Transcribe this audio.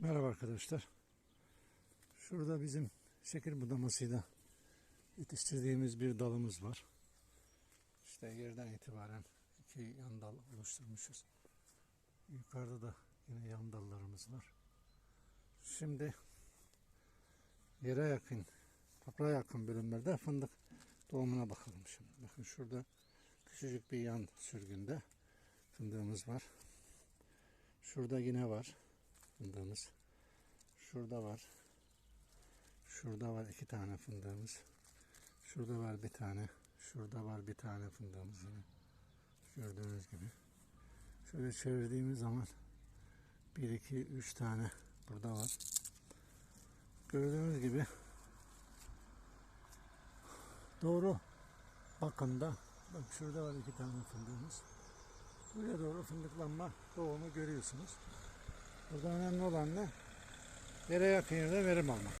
Merhaba arkadaşlar. Şurada bizim şekil budamasıyla yetiştirdiğimiz bir dalımız var. İşte yerden itibaren iki yan dal oluşturmuşuz. Yukarıda da yine yan dallarımız var. Şimdi yere yakın, toprağa yakın bölümlerde fındık doğumuna bakalım şimdi. Bakın şurada küçücük bir yan sürgünde fındığımız var. Şurada yine var fındığımız. Şurada var. Şurada var iki tane fındığımız. Şurada var bir tane. Şurada var bir tane fındığımız. Gördüğünüz gibi. Şöyle çevirdiğimiz zaman 1, 2, 3 tane burada var. Gördüğünüz gibi doğru bakımda bak şurada var iki tane fındığımız. Buraya doğru fındıklanma doğumu görüyorsunuz. Burada önemli olan ne? Yere yakın yerde verim almak.